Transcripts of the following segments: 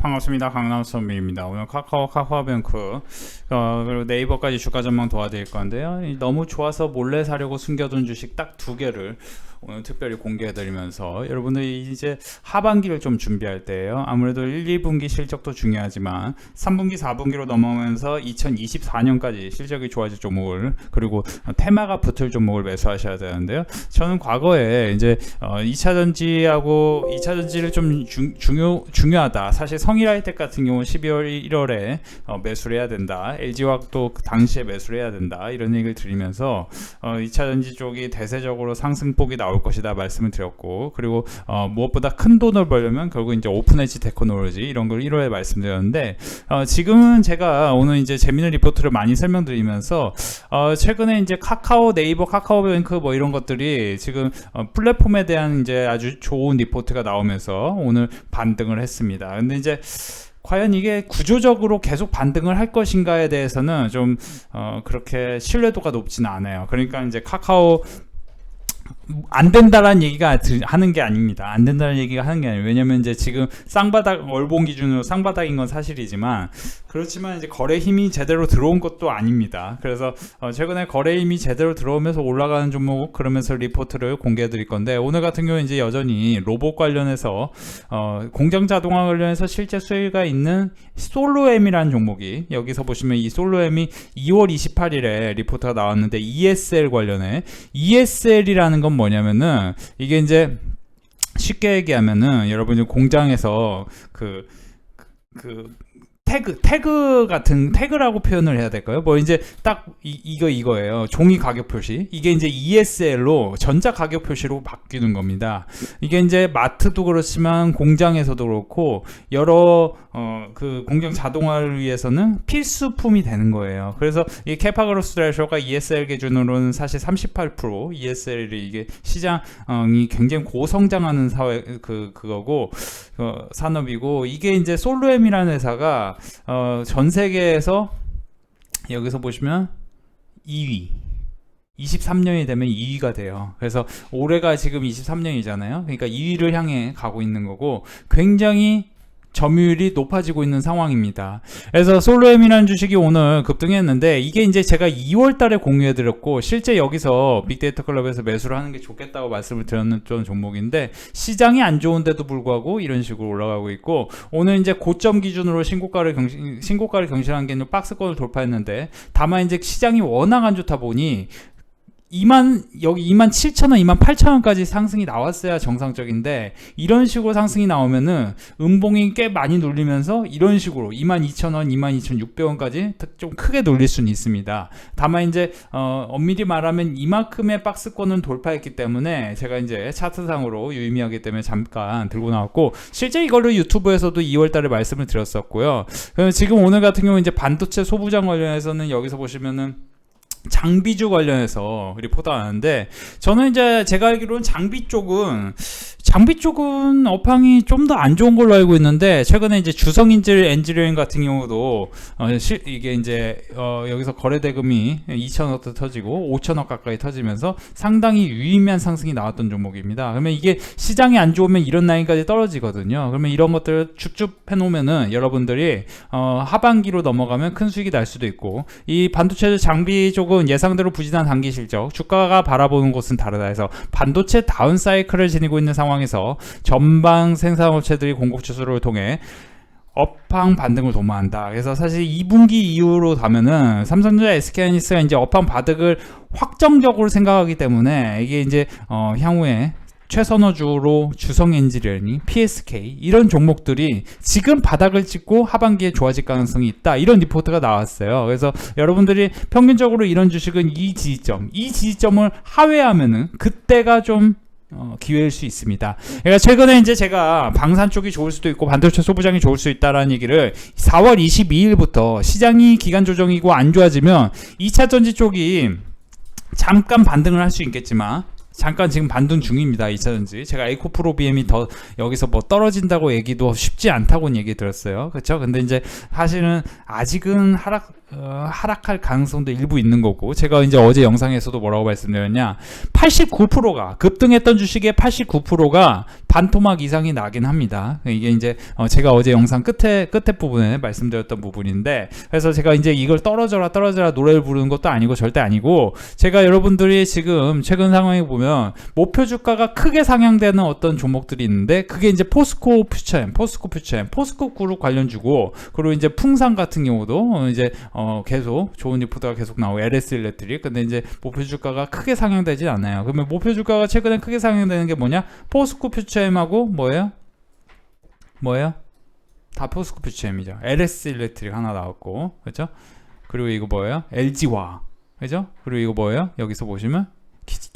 반갑습니다. 강남선미입니다. 오늘 카카오 카카오뱅크 어, 그리고 네이버까지 주가 전망 도와드릴 건데요. 이 너무 좋아서 몰래 사려고 숨겨둔 주식 딱 두 개를 오늘 특별히 공개해드리면서 여러분들이 이제 하반기를 좀 준비할 때예요. 아무래도 1, 2분기 실적도 중요하지만 3분기, 4분기로 넘어오면서 2024년까지 실적이 좋아질 종목을 그리고 테마가 붙을 종목을 매수하셔야 되는데요. 저는 과거에 이제 어, 2차 전지하고 2차 전지를 좀 중, 중요 중요하다. 사실 성일하이텍 같은 경우 12월 1월에 어, 매수를 해야 된다. LG화학도 그 당시에 매수를 해야 된다. 이런 얘기를 드리면서 어, 2차 전지 쪽이 대세적으로 상승폭이 나올 것이다 말씀을 드렸고 그리고 어, 무엇보다 큰 돈을 벌려면 결국 이제 오픈 엣지 테크놀로지 이런 걸 1월에 말씀드렸는데 어, 지금은 제가 오늘 이제 재미있는 리포트를 많이 설명드리면서 어, 최근에 이제 카카오 네이버 카카오뱅크 뭐 이런 것들이 지금 어, 플랫폼에 대한 이제 아주 좋은 리포트가 나오면서 오늘 반등을 했습니다. 근데 이제 과연 이게 구조적으로 계속 반등을 할 것인가에 대해서는 좀 어, 그렇게 신뢰도가 높지는 않아요. 그러니까 이제 카카오 안 된다라는 얘기가 들- 하는 게 아닙니다. 안 된다는 얘기가 하는 게 아니에요. 왜냐면 이제 지금 쌍바닥 월봉 기준으로 쌍바닥인 건 사실이지만 그렇지만 이제 거래 힘이 제대로 들어온 것도 아닙니다. 그래서 어, 최근에 거래 힘이 제대로 들어오면서 올라가는 종목 그러면서 리포트를 공개해 드릴 건데 오늘 같은 경우는 이제 여전히 로봇 관련해서 어, 공장 자동화 관련해서 실제 수혜가 있는 솔로엠이라는 종목이 여기서 보시면 이 솔로엠이 2월 28일에 리포트가 나왔는데 ESL 관련해 ESL이라는 건 뭐냐면은 이게 이제 쉽게 얘기하면은 여러분이 공장에서 그, 그 태그 태그 같은 태그라고 표현을 해야 될까요? 뭐 이제 딱 이, 이거 이거예요. 종이 가격 표시. 이게 이제 ESL로 전자 가격 표시로 바뀌는 겁니다. 이게 이제 마트도 그렇지만 공장에서도 그렇고 여러 어 그 공장 자동화를 위해서는 필수품이 되는 거예요. 그래서 이 캐파그로스 레쇼가 ESL 기준으로는 사실 38% ESL이 이게 시장이 굉장히 고성장하는 사회 그 그거고 어, 산업이고 이게 이제 솔로엠이라는 회사가 어, 전 세계에서 여기서 보시면 2위 23년이 되면 2위가 돼요. 그래서 올해가 지금 23년이잖아요. 그러니까 2위를 향해 가고 있는 거고 굉장히 점유율이 높아지고 있는 상황입니다. 그래서 솔로엠이라는 주식이 오늘 급등했는데 이게 이제 제가 2월 달에 공유해 드렸고 실제 여기서 빅데이터 클럽에서 매수를 하는 게 좋겠다고 말씀을 드렸던 종목인데 시장이 안 좋은데도 불구하고 이런 식으로 올라가고 있고 오늘 이제 고점 기준으로 신고가를 경신 신고가를 경신한 게 박스권을 돌파했는데 다만 이제 시장이 워낙 안 좋다 보니 2만 여기 2만 7천 원, 2만 8천 원까지 상승이 나왔어야 정상적인데 이런 식으로 상승이 나오면은 음봉이 꽤 많이 눌리면서 이런 식으로 2만 2천 원, 2만 2천 6백 원까지 좀 크게 눌릴 수는 있습니다. 다만 이제 어, 엄밀히 말하면 이만큼의 박스권은 돌파했기 때문에 제가 이제 차트상으로 유의미하기 때문에 잠깐 들고 나왔고 실제 이걸로 유튜브에서도 2월달에 말씀을 드렸었고요. 지금 오늘 같은 경우 이제 반도체 소부장 관련해서는 여기서 보시면은 장비주 관련해서 리포트가 나는데 저는 이제 제가 알기로는 장비 쪽은 장비 쪽은 업황이 좀 더 안 좋은 걸로 알고 있는데 최근에 이제 주성 인질 엔지니어링 같은 경우도 어, 실, 이게 이제 어, 여기서 거래 대금이 2천억도 터지고 5천억 가까이 터지면서 상당히 유의미한 상승이 나왔던 종목입니다. 그러면 이게 시장이 안 좋으면 이런 라인까지 떨어지거든요. 그러면 이런 것들을 줍줍 해놓으면은 여러분들이 어, 하반기로 넘어가면 큰 수익이 날 수도 있고 이 반도체 장비 쪽은 예상대로 부진한 단기 실적 주가가 바라보는 곳은 다르다 해서 반도체 다운 사이클을 지니고 있는 상황에서 전방 생산업체들이 공급 추수를 통해 업황 반등을 도모한다. 그래서 사실 2분기 이후로 가면은 삼성전자 SK하이닉스가 이제 업황 바득을 확정적으로 생각하기 때문에 이게 이제 어 향후에 최선호주로 주성 엔지니어링, PSK 이런 종목들이 지금 바닥을 찍고 하반기에 좋아질 가능성이 있다. 이런 리포트가 나왔어요. 그래서 여러분들이 평균적으로 이런 주식은 이 지지점, 이 지지점을 하회하면은 그때가 좀 어, 기회일 수 있습니다. 그러니까 최근에 이제 제가 방산 쪽이 좋을 수도 있고 반도체 소부장이 좋을 수 있다라는 얘기를 4월 22일부터 시장이 기간 조정이고 안 좋아지면 2차 전지 쪽이 잠깐 반등을 할 수 있겠지만 잠깐 지금 반등 중입니다. 2차전지. 제가 에코프로 BM이 더 여기서 뭐 떨어진다고 얘기도 쉽지 않다고 얘기 들었어요. 그렇죠? 근데 이제 사실은 아직은 하락 어, 하락할 가능성도 일부 있는 거고 제가 이제 어제 영상에서도 뭐라고 말씀드렸냐 89%가 급등했던 주식의 89%가 반토막 이상이 나긴 합니다. 이게 이제 어, 제가 어제 영상 끝에 끝에 부분에 말씀드렸던 부분인데 그래서 제가 이제 이걸 떨어져라 떨어져라 노래를 부르는 것도 아니고 절대 아니고 제가 여러분들이 지금 최근 상황에 보면 목표 주가가 크게 상향되는 어떤 종목들이 있는데 그게 이제 포스코 퓨처엠, 포스코 퓨처엠, 포스코 그룹 관련주고 그리고 이제 풍산 같은 경우도 어, 이제 어 계속 좋은 리포트가 계속 나오고 LS 일렉트릭 근데 이제 목표 주가가 크게 상향되지 않아요. 그러면 목표 주가가 최근에 크게 상향되는 게 뭐냐? 포스코 퓨처엠하고 뭐예요? 뭐예요? 다 포스코 퓨처엠이죠. LS 일렉트릭 하나 나왔고 그렇죠? 그리고 이거 뭐예요? LG화 그죠? 그리고 이거 뭐예요? 여기서 보시면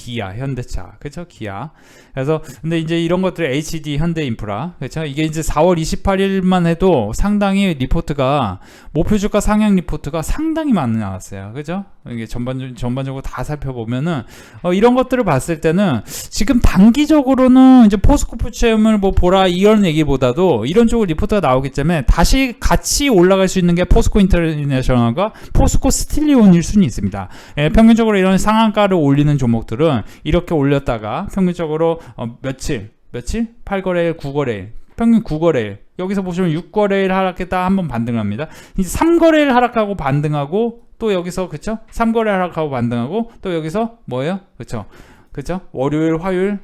기, 기아, 현대차, 그렇죠? 기아. 그래서 근데 이제 이런 것들 HD, 현대인프라, 그렇죠? 이게 이제 4월 28일만 해도 상당히 리포트가 목표 주가 상향 리포트가 상당히 많이 나왔어요, 그렇죠? 이게 전반 전반적으로 다 살펴보면은 어, 이런 것들을 봤을 때는 지금 단기적으로는 이제 포스코 푸체험을 뭐 보라 이런 얘기보다도 이런 쪽으로 리포트가 나오기 때문에 다시 같이 올라갈 수 있는 게 포스코 인터내셔널과 포스코 스틸리온일 수는 있습니다. 예, 평균적으로 이런 상한가를 올리는 종목들은 이렇게 올렸다가 평균적으로 어, 며칠 며칠 8거래일 9거래일 평균 9거래일 여기서 보시면 6거래일 하락했다 한번 반등합니다. 이제 3거래일 하락하고 반등하고 또 여기서 그쵸? 3거래 하락하고 반등하고 또 여기서 뭐예요? 그쵸? 그쵸? 월요일, 화요일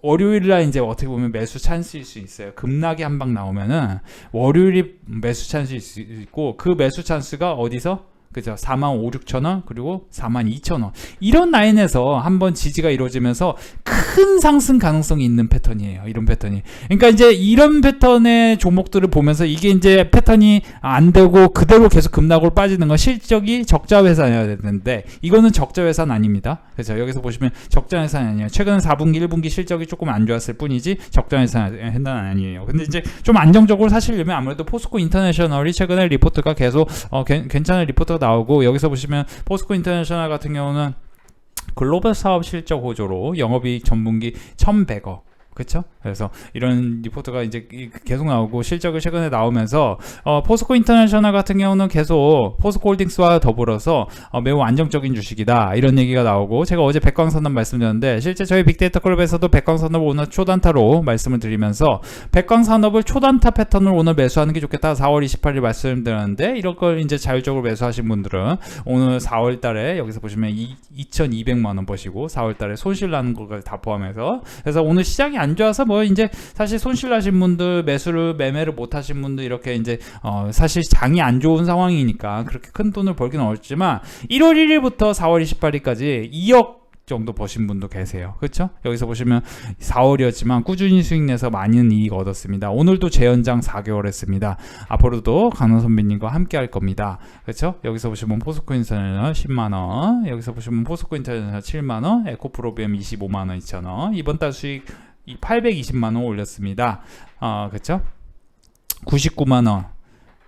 월요일날 이제 어떻게 보면 매수 찬스일 수 있어요. 급락이 한 방 나오면은 월요일이 매수 찬스일 수 있고 그 매수 찬스가 어디서 그죠? 4만 5, 6천 원 그리고 4만 2천 원 이런 라인에서 한번 지지가 이루어지면서 큰 상승 가능성이 있는 패턴이에요. 이런 패턴이. 그러니까 이제 이런 패턴의 종목들을 보면서 이게 이제 패턴이 안 되고 그대로 계속 급락으로 빠지는 건 실적이 적자 회사여야 되는데 이거는 적자 회사는 아닙니다. 그래서 여기서 보시면 적자 회사는 아니에요. 최근 4분기, 1분기 실적이 조금 안 좋았을 뿐이지 적자 회사는 아니에요. 근데 이제 좀 안정적으로 사시려면 아무래도 포스코 인터내셔널이 최근에 리포트가 계속 어, 괜찮은 리포트 가 나오고 여기서 보시면 포스코 인터내셔널 같은 경우는 글로벌 사업 실적 호조로 영업이익 전분기 1,100억 그렇죠? 그래서 이런 리포트가 이제 계속 나오고 실적을 최근에 나오면서 어, 포스코 인터내셔널 같은 경우는 계속 포스코 홀딩스와 더불어서 어, 매우 안정적인 주식이다. 이런 얘기가 나오고 제가 어제 백광산업 말씀드렸는데 실제 저희 빅데이터 클럽에서도 백광산업 오늘 초단타로 말씀을 드리면서 백광산업을 초단타 패턴을 오늘 매수하는 게 좋겠다. 4월 28일 말씀드렸는데 이런 걸 이제 자율적으로 매수하신 분들은 오늘 4월 달에 여기서 보시면 2,200만 원 버시고 4월 달에 손실 나는 것까지 다 포함해서 그래서 오늘 시장이 안 좋아서 뭐 이제 사실 손실 나신 분들 매수를 매매를 못 하신 분들 이렇게 이제 어 사실 장이 안 좋은 상황이니까 그렇게 큰 돈을 벌기는 어렵지만 1월 1일부터 4월 28일까지 2억 정도 버신 분도 계세요. 그렇죠? 여기서 보시면 4월이었지만 꾸준히 수익 내서 많은 이익 얻었습니다. 오늘도 재연장 4개월 했습니다. 앞으로도 강원 선배님과 함께 할 겁니다. 그렇죠? 여기서 보시면 포스코 인터넷 10만 원, 여기서 보시면 포스코 인터넷 7만 원, 에코프로비엠 25만 원 2천 원. 이번 달 수익 820만 원 올렸습니다. 어, 그렇죠? 99만 원.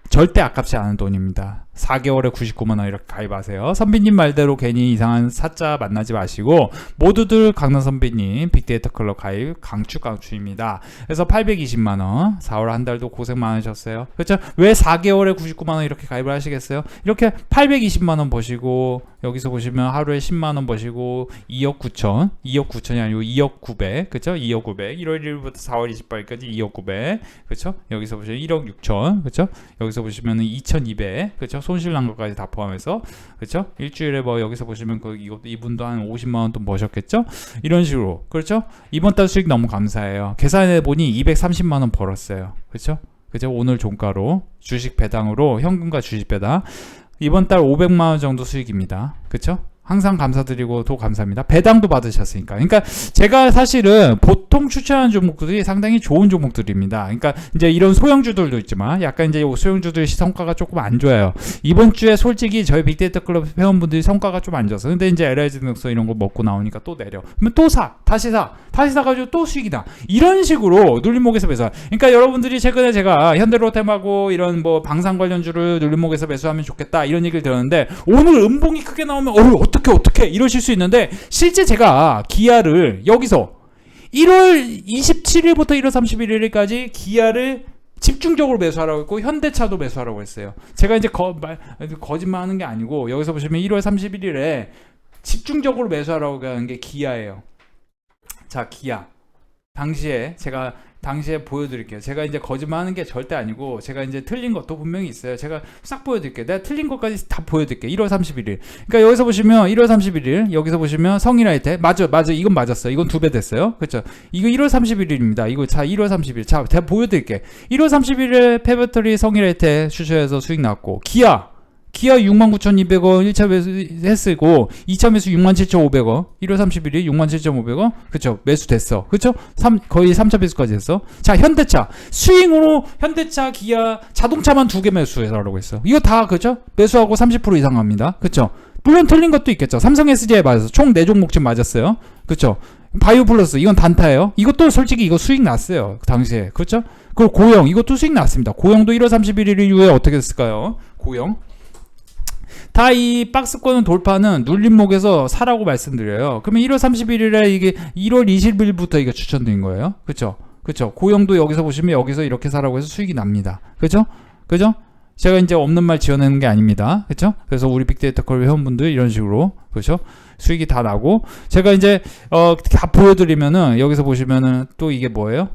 절대 아깝지 않은 돈입니다. 4개월에 99만 원 이렇게 가입하세요. 선비님 말대로 괜히 이상한 사자 만나지 마시고 모두들 강남 선비님 빅데이터 클럽 가입 강추 강추입니다. 그래서 820만 원 4월 한 달도 고생 많으셨어요. 그렇죠? 왜 4개월에 99만 원 이렇게 가입을 하시겠어요? 이렇게 820만 원 버시고 여기서 보시면 하루에 10만 원 버시고 2억 9천 2억 9천이 아니고 2억 9백 그렇죠? 2억 9백 1월 1일부터 4월 28일까지 2억 9백 그렇죠? 여기서 보시면 1억 6천 그렇죠? 여기서 보시면 2,200 그렇죠? 손실 난 것까지 다 포함해서 그렇죠? 일주일에 뭐 여기서 보시면 그 이것도 이분도 한 50만 원 돈 버셨겠죠? 이런 식으로 그렇죠? 이번 달 수익 너무 감사해요. 계산해 보니 230만 원 벌었어요. 그렇죠? 그죠? 오늘 종가로 주식 배당으로 현금과 주식 배당 이번 달 500만 원 정도 수익입니다. 그렇죠? 항상 감사드리고 또 감사합니다. 배당도 받으셨으니까. 그러니까 제가 사실은 보통 추천하는 종목들이 상당히 좋은 종목들입니다. 그러니까 이제 이런 소형주들도 있지만 약간 이제 소형주들 성과가 조금 안 좋아요. 이번 주에 솔직히 저희 빅데이터 클럽 회원분들이 성과가 좀 안 좋아서 근데 이제 LIG 능서 이런 거 먹고 나오니까 또 내려. 그러면 또 사. 다시 사. 다시 사가지고 또 수익이다. 이런 식으로 눌림목에서 매수. 그러니까 여러분들이 최근에 제가 현대로템하고 이런 뭐 방산 관련주를 눌림목에서 매수하면 좋겠다 이런 얘기를 들었는데 오늘 음봉이 크게 나오면 어 어떻게 어떻게 이러실 수 있는데 실제 제가 기아를 여기서 1월 27일부터 1월 31일까지 기아를 집중적으로 매수하라고 했고 현대차도 매수하라고 했어요. 제가 이제 거, 말, 거짓말 하는 게 아니고 여기서 보시면 1월 31일에 집중적으로 매수하라고 하는 게 기아예요. 자, 기아. 당시에 제가 당시에 보여드릴게요. 제가 이제 거짓말하는 게 절대 아니고 제가 이제 틀린 것도 분명히 있어요. 제가 싹 보여드릴게요. 내가 틀린 것까지 다 보여드릴게요. 1월 31일. 그러니까 여기서 보시면 1월 31일 여기서 보시면 성일라이트 맞아 맞아 이건 맞았어요. 이건 두 배 됐어요. 그렇죠? 이거 1월 31일입니다. 이거 자 1월 30일 자 제가 보여드릴게. 1월 31일에 페베터리 성일라이트 추셔에서 수익 났고 기아 기아 69,200원 1차 매수 했으고 2차 매수 67,500원 1월 31일 67,500원. 그쵸? 매수 됐어. 그쵸? 3, 거의 3차 매수까지 했어. 자 현대차. 스윙으로 현대차 기아 자동차만 두 개 매수해라고 했어. 이거 다 그죠 매수하고 30% 이상 갑니다. 그쵸? 물론 틀린 것도 있겠죠. 삼성 SDI 맞아서 총 4종목쯤 맞았어요. 그쵸? 바이오 플러스. 이건 단타예요. 이것도 솔직히 이거 수익 났어요. 그 당시에. 그렇죠 그리고 고영 이것도 수익 났습니다. 고영도 1월 31일 이후에 어떻게 됐을까요? 고영 다 이 박스권은 돌파는 눌림목에서 사라고 말씀드려요. 그러면 1월 31일에 이게 1월 20일부터 이게 추천드린 거예요. 그쵸? 그쵸? 고영도 여기서 보시면 여기서 이렇게 사라고 해서 수익이 납니다. 그죠? 그죠? 제가 이제 없는 말 지어내는 게 아닙니다. 그쵸? 그래서 우리 빅데이터 컬 회원분들 이런 식으로 그죠? 수익이 다 나고 제가 이제 어, 다 보여드리면은 여기서 보시면은 또 이게 뭐예요?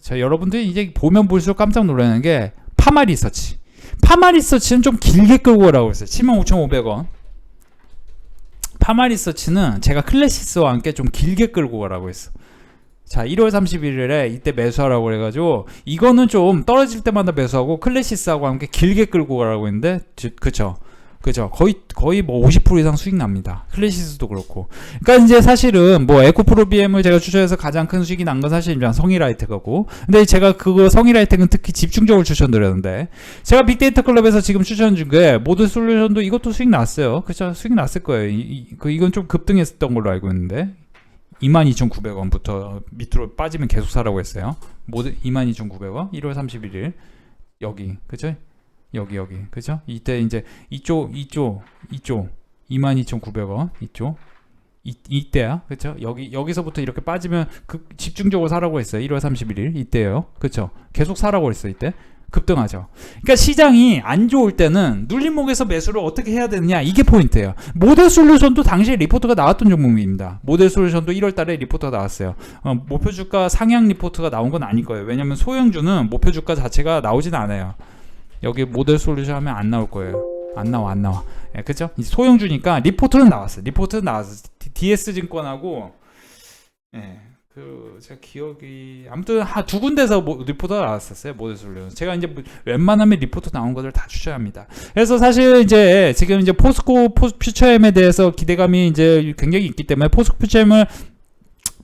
자, 여러분들이 이제 보면 볼수록 깜짝 놀라는 게 파마 리서치. 파마 리서치는 좀 길게 끌고 가라고 했어요. 75,500원. 파마 리서치는 제가 클래시스와 함께 좀 길게 끌고 가라고 했어. 자, 1월 31일에 이때 매수하라고 그래가지고 이거는 좀 떨어질 때마다 매수하고 클래시스하고 함께 길게 끌고 가라고 했는데 지- 그쵸? 그죠? 거의 거의 뭐 50% 이상 수익 납니다. 클래시스도 그렇고. 그러니까 이제 사실은 뭐 에코프로 BM을 제가 추천해서 가장 큰 수익이 난 건 사실이랑 성일하이텍하고. 근데 제가 그거 성일하이텍은 특히 집중적으로 추천드렸는데 제가 빅데이터 클럽에서 지금 추천 중에 모드 솔루션도 이것도 수익 났어요. 그죠? 수익 났을 거예요. 이, 이- 그 이건 좀 급등했었던 걸로 알고 있는데 22,900원부터 밑으로 빠지면 계속 사라고 했어요. 모두 22,900원. 1월 31일 여기 그죠? 여기 여기. 그죠? 이때 이제 이쪽 이쪽 이쪽. 22,900원. 이쪽. 이, 이때야. 그쵸 여기 여기서부터 이렇게 빠지면 그 집중적으로 사라고 했어요. 1월 31일 이때요. 그쵸 계속 사라고 했어 이때. 급등하죠. 그러니까 시장이 안 좋을 때는 눌림목에서 매수를 어떻게 해야 되느냐 이게 포인트예요. 모델 솔루션도 당시에 리포트가 나왔던 종목입니다. 모델 솔루션도 1월 달에 리포트가 나왔어요. 어, 목표 주가 상향 리포트가 나온 건 아닐 거예요. 왜냐면 소형주는 목표 주가 자체가 나오진 않아요 여기 모델 솔루션 하면 안 나올 거예요. 안 나와, 안 나와. 예, 그죠? 소형주니까 리포트는 나왔어. 리포트는 나왔어. DS 증권하고, 예, 그, 제가 기억이, 아무튼 한두 군데서 뭐, 리포트가 나왔었어요. 모델 솔루션. 제가 이제 뭐 웬만하면 리포트 나온 것들 다 추천합니다. 그래서 사실 이제 지금 이제 포스코 포, 퓨처엠에 대해서 기대감이 이제 굉장히 있기 때문에 포스코 퓨처엠을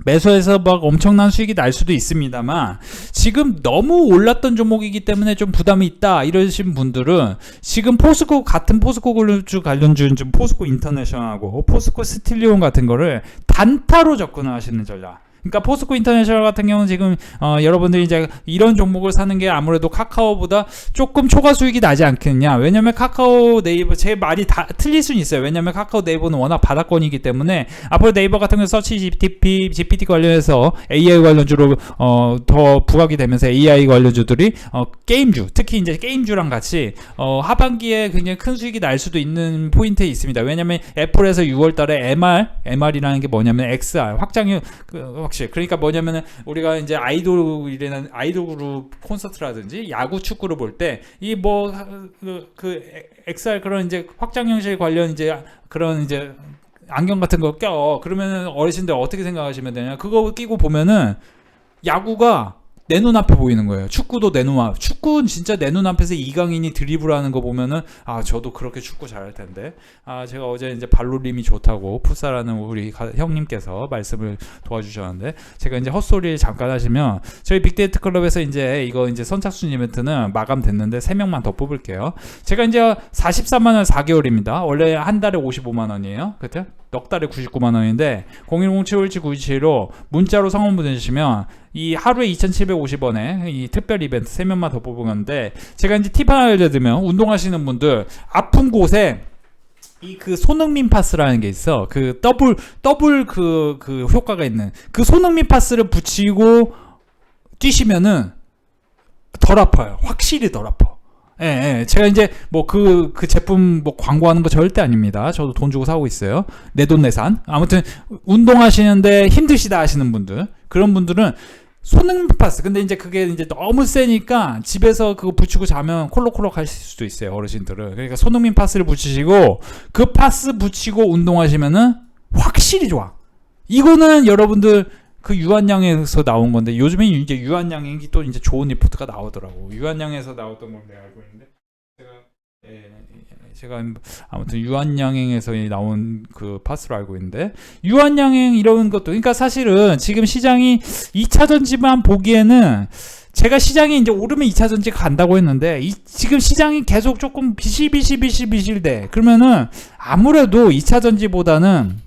매수해서 막 엄청난 수익이 날 수도 있습니다만 지금 너무 올랐던 종목이기 때문에 좀 부담이 있다 이러신 분들은 지금 포스코 같은 포스코 관련주 관련주인 좀 포스코 인터내셔널하고 포스코 스틸리온 같은 거를 단타로 접근을 하시는 전략. 그러니까 포스코 인터내셔널 같은 경우는 지금 어, 여러분들이 이제 이런 종목을 사는 게 아무래도 카카오보다 조금 초과 수익이 나지 않겠냐. 왜냐면 카카오 네이버 제 말이 다 틀릴 수는 있어요. 왜냐면 카카오 네이버는 워낙 바닥권이기 때문에 앞으로 네이버 같은 경우 서치 GPT, GPT 관련해서 AI 관련주로 어, 더 부각이 되면서 AI 관련주들이 어, 게임주, 특히 이제 게임주랑 같이 어, 하반기에 굉장히 큰 수익이 날 수도 있는 포인트에 있습니다. 왜냐면 애플에서 6월달에 MR, MR이라는 게 뭐냐면 XR 확장이 그, 확 실히 그러니까 뭐냐면은 우리가 이제 아이돌이라는 아이돌 그룹 콘서트라든지 야구 축구를 볼 때 이 뭐그 그 XR 그런 이제 확장 형식 관련 이제 그런 이제 안경 같은 거 껴. 그러면은 어르신들 어떻게 생각하시면 되냐? 그거 끼고 보면은 야구가 내 눈앞에 보이는 거예요. 축구도 내 눈앞. 축구는 진짜 내 눈앞에서 이강인이 드리블하는 거 보면은 아 저도 그렇게 축구 잘할 텐데. 아 제가 어제 이제 발놀림이 좋다고 풋살하는 우리 가- 형님께서 말씀을 도와주셨는데 제가 이제 헛소리를 잠깐 하시면 저희 빅데이터 클럽에서 이제 이거 이제 선착순 이벤트는 마감됐는데 3명만 더 뽑을게요. 제가 이제 43만 원 4개월입니다. 원래 한 달에 55만 원이에요. 그죠? 넉 달에 99만 원인데 010-757-927로 문자로 성원 보내주시면 이 하루에 2,750원에 이 특별 이벤트 3명만 더 뽑은 건데 제가 이제 팁 하나 알려드리면 운동하시는 분들 아픈 곳에 이그 손흥민 파스라는 게 있어. 그 더블 더블 그그 효과가 있는 그 손흥민 파스를 붙이고 뛰시면은 덜 아파요. 확실히 덜 아파. 예, 예. 제가 이제 뭐 그 그 제품 뭐 광고하는 거 절대 아닙니다. 저도 돈 주고 사고 있어요. 내 돈 내산. 아무튼 운동하시는데 힘드시다 하시는 분들 그런 분들은 손흥민 파스. 근데 이제 그게 이제 너무 세니까 집에서 그거 붙이고 자면 콜록콜록 하실 수도 있어요. 어르신들은. 그러니까 손흥민 파스를 붙이시고 그 파스 붙이고 운동하시면은 확실히 좋아. 이거는 여러분들 그 유한양에서 나온 건데 요즘에 이제 유한양이 또 이제 좋은 리포트가 나오더라고. 유한양에서 나왔던 걸 내가 알고 있는데 제가 예, 제가 아무튼 유한양행에서 나온 그 파스로 알고 있는데 유한양행 이런 것도 그러니까 사실은 지금 시장이 2차 전지만 보기에는 제가 시장이 이제 오르면 2차 전지가 간다고 했는데 이, 지금 시장이 계속 조금 비실비실비실비실돼 그러면은 아무래도 2차 전지보다는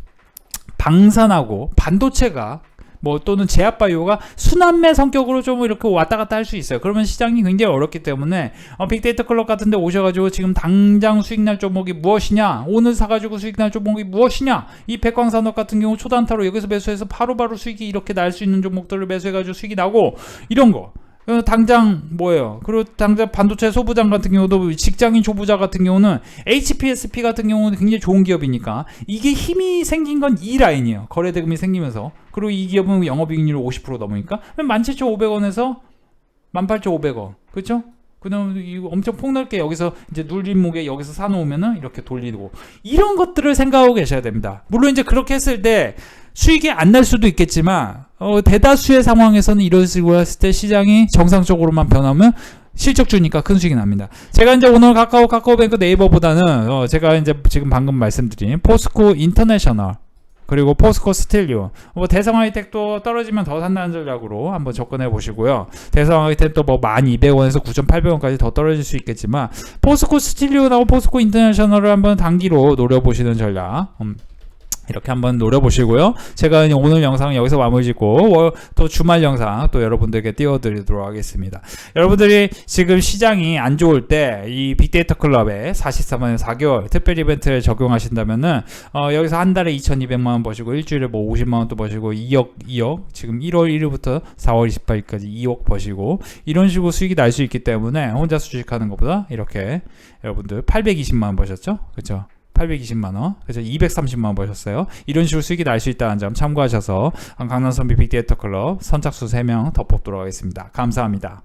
방산하고 반도체가 뭐 또는 제약바이오가 순환매 성격으로 좀 이렇게 왔다 갔다 할 수 있어요. 그러면 시장이 굉장히 어렵기 때문에 어, 빅데이터 클럽 같은데 오셔가지고 지금 당장 수익날 종목이 무엇이냐, 오늘 사가지고 수익날 종목이 무엇이냐, 이 백광산업 같은 경우 초단타로 여기서 매수해서 바로바로 수익이 이렇게 날 수 있는 종목들을 매수해가지고 수익이 나고 이런 거. 어, 당장 뭐예요? 그리고 당장 반도체 소부장 같은 경우도 직장인 조부자 같은 경우는 HPSP 같은 경우는 굉장히 좋은 기업이니까 이게 힘이 생긴 건 이 라인이에요. 거래 대금이 생기면서 그리고 이 기업은 영업이익률 50% 넘으니까 17,500원에서 18,500원 그렇죠? 그다음 엄청 폭넓게 여기서 이제 눌림목에 여기서 사놓으면은 이렇게 돌리고 이런 것들을 생각하고 계셔야 됩니다. 물론 이제 그렇게 했을 때 수익이 안 날 수도 있겠지만 어, 대다수의 상황에서는 이런 식으로 했을 때 시장이 정상적으로만 변하면 실적 주니까 큰 수익이 납니다. 제가 이제 오늘 카카오 카카오뱅크 네이버보다는 어, 제가 이제 지금 방금 말씀드린 포스코 인터내셔널 그리고 포스코 스틸류 뭐 대성 하이텍도 떨어지면 더 산다는 전략으로 한번 접근해 보시고요. 대성 하이텍도 뭐 1200원에서 9800원까지 더 떨어질 수 있겠지만 포스코 스틸류하고 포스코 인터내셔널을 한번 단기로 노려보시는 전략 음, 이렇게 한번 노려보시고요. 제가 오늘 영상은 여기서 마무리 짓고 월- 또 주말 영상 또 여러분들께 띄워드리도록 하겠습니다. 여러분들이 지금 시장이 안 좋을 때 이 빅데이터 클럽에 43만 4개월 특별 이벤트를 적용하신다면은 어, 여기서 한 달에 2,200만 원 버시고 일주일에 뭐 50만 원도 버시고 2억 2억 지금 1월 1일부터 4월 28일까지 2억 버시고 이런 식으로 수익이 날 수 있기 때문에 혼자 주식하는 것보다 이렇게 여러분들 820만 원 버셨죠? 그렇죠? 820만 원, 그래서 230만 원 버셨어요. 이런 식으로 수익이 날 수 있다는 점 참고하셔서 강남선비 빅데이터 클럽 선착순 3명 더 뽑도록 하겠습니다. 감사합니다.